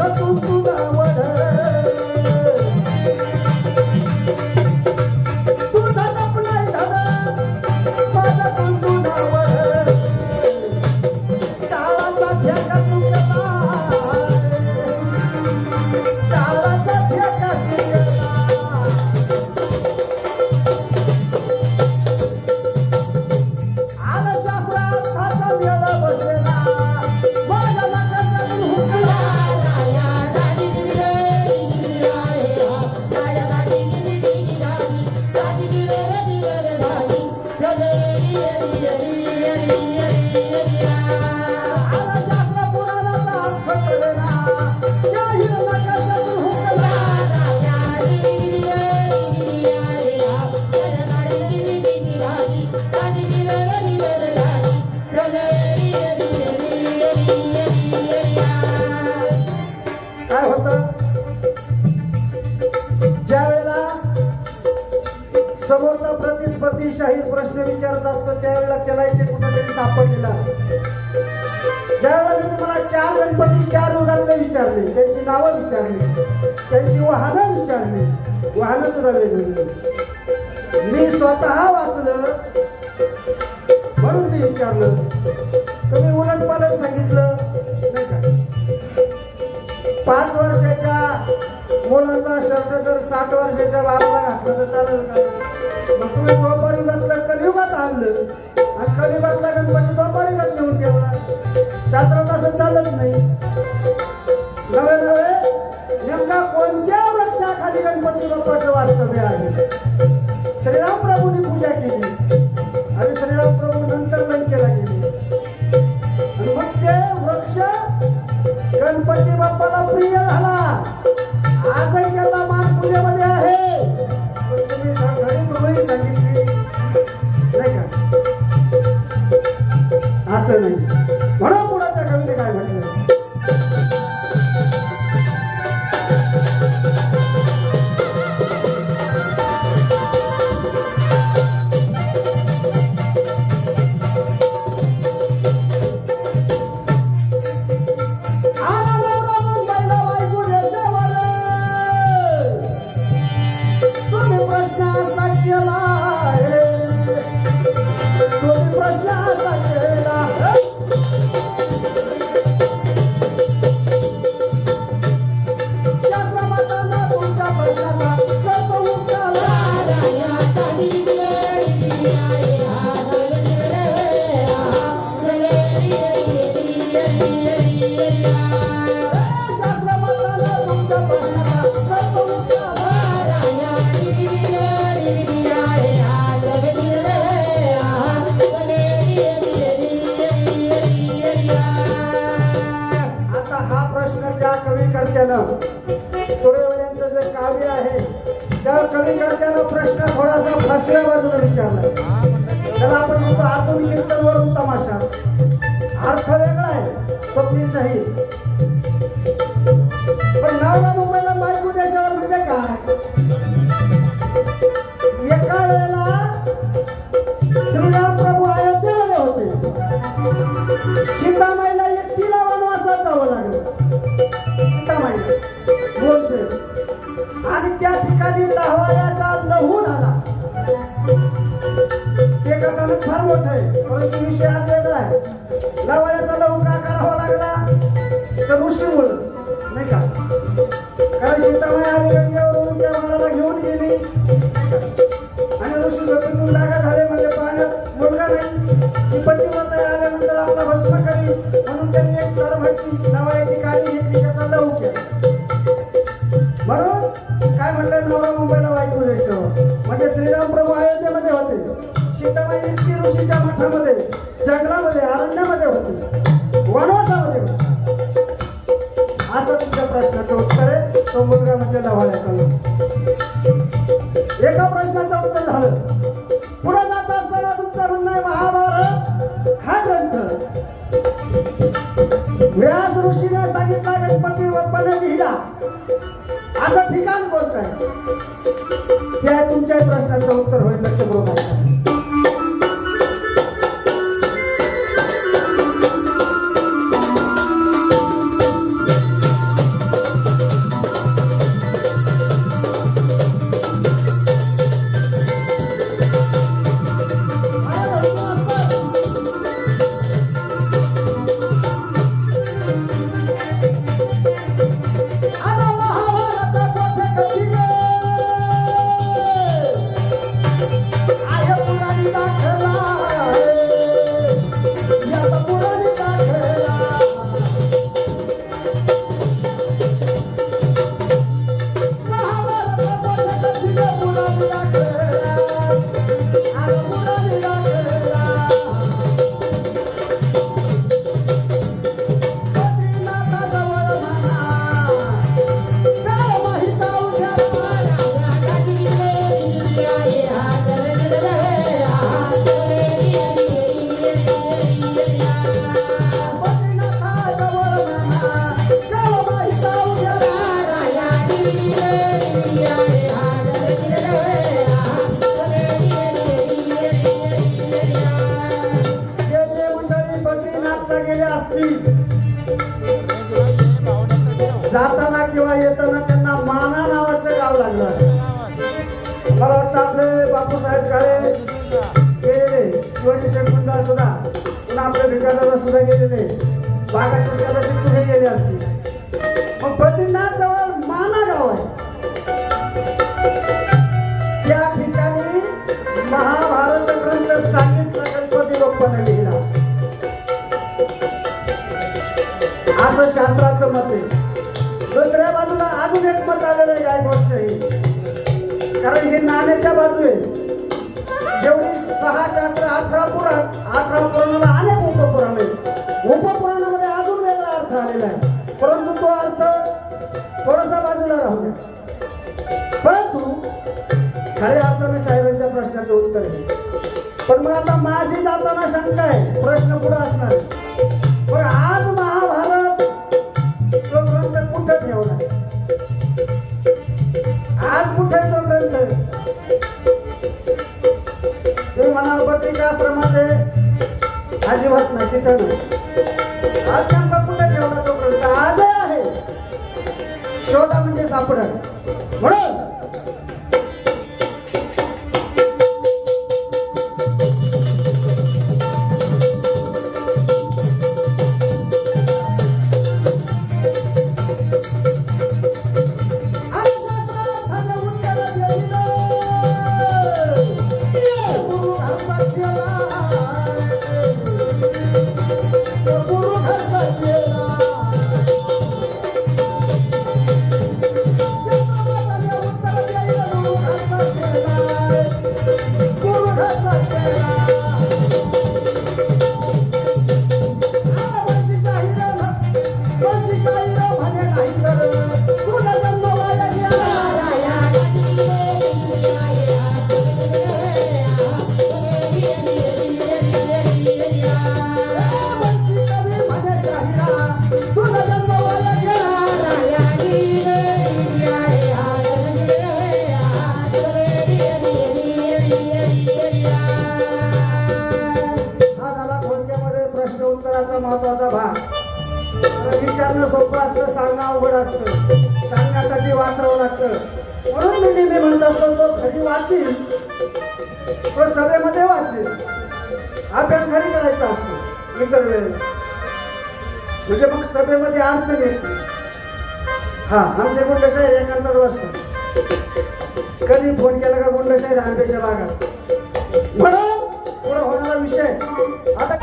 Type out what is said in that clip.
Dança tudo na समोरचा प्रश्न विचारत असतो त्यावेळेला त्याला इथे कुठेतरी सापडलेला ज्यावेळेला मी तुम्हाला चार गणपती चार रुग्णांना विचारले त्यांची नावं विचारली त्यांची वाहनं विचारली वाहनं सुद्धा वेगवेगळी. मी स्वतः वाचलं म्हणून मी विचारलं. तुम्ही उलट पालट सांगितलं नाही का? पाच वर्षाच्या मुलाचा शब्द जर साठ वर्षाच्या बाबाला घातलं तर चालेल का? मग तुम्ही द्वापारीगातलं कलियुगात आणलं. आणि कलियुगातला गणपती द्वापारीगात नेऊन ठेवला शास्त्रात असं चालत नाही. नवे नवे नेमका कोणत्या वृक्षाखाली गणपती बाप्पाचं वास्तव्य आहे? असं आतून कीर्तन वरून तमाशा. अर्थ वेगळा आहे स्वप्नील शाहीर. कथानक आहे परंतु विषय आज वेगळा आहे. लवळ्याचा लवकर आकार हवा लागला. तर ऋषीमुळं नाही का? कारण सीतामाई आली रंगावरून त्या मुलाला घेऊन गेली. आणि ऋषी झोपेतून जागा झाले म्हणजे पाण्यात मुलगा नाही. ती पतिव्रता आल्यानंतर आपला भस्म करी. म्हणून त्यांनी एक तरभटची लवळ्याची काळी घेतली त्याचा लहू केला. म्हणून काय म्हणलं नवरा मुंबईला वाईट देशावर? म्हणजे श्रीराम प्रभू अयोध्येमध्ये होते. सीतामाई इतकी ऋषीच्या मठामध्ये जंगलामध्ये अरण्यामध्ये होते. वनवासामध्ये असं तुमच्या प्रश्नाचं उत्तर आहे. तो मुलगा म्हणजे लवाळ्याचा एका प्रश्नाचं उत्तर झालं. पुढे जात असताना तुमचं म्हणणं आहे महाभारत हा ग्रंथ. व्यास ऋषीने सांगितला गणपती वप्पाने लिहिला. असं ठिकाण कोणतं आहे? त्या तुमच्या प्रश्नाचं उत्तर होईल लक्ष ऐका. असतील. जाताना किंवा येताना त्यांना माना नावाचं गाव लागलं असत मला वाटतं आपले बापूसाहेब काळे गेलेले शिवाजी शेटकुंजाला सुद्धा पुन्हा आपल्या भिकाराला सुद्धा गेलेले. बागा शेतकऱ्याचे पुढे गेले असतील. मग बद्रीनाथजवळ माना गाव आहे. त्या ठिकाणी महाभारत ग्रंथ सांगितलं गणपती लोकांना लिहिला. असं शास्त्राचं मत आहे. दुसऱ्या बाजूला अजून एक मत आलेलं आहे गायकवाडशाही कारण हे नाण्याच्या बाजू आहे जेवढी सहा शास्त्र अठरा पुराण अठरा पुराणाला अनेक उपपुराण आहेत. उपपुराणामध्ये अजून वेगळा अर्थ आलेला आहे. परंतु तो अर्थ थोडासा बाजूला राहू द्या. परंतु खऱ्या अर्थाने साहेबांच्या प्रश्नाचं उत्तर आहे. पण मग आता माझी जाताना शंका आहे. प्रश्न पुढे असणार अजिबात नाही तिथं नाही. आज नेमका कुठं ठेवला तो ग्रंथ? आज आहे. शोधा म्हणजे सापडत. म्हणून प्रश्न महत्त्वाचा भाग. विचारणं सोपं असतं सांगणं अवघड असतं. सांगण्यासाठी वाचावं लागतं. म्हणून मी नेहमी म्हणत असतो तो घरी वाचील तो सभेमध्ये वाचेल. अभ्यास घरी करायचा असतो इतर वेळेला. म्हणजे मग सभेमध्ये अडचण येते हा आमचे गुंडशाही एकांतात वाचतात कधी फोन केला का गुंडशाही आंब्याच्या भागात म्हणून पुढे होणारा विषय. आता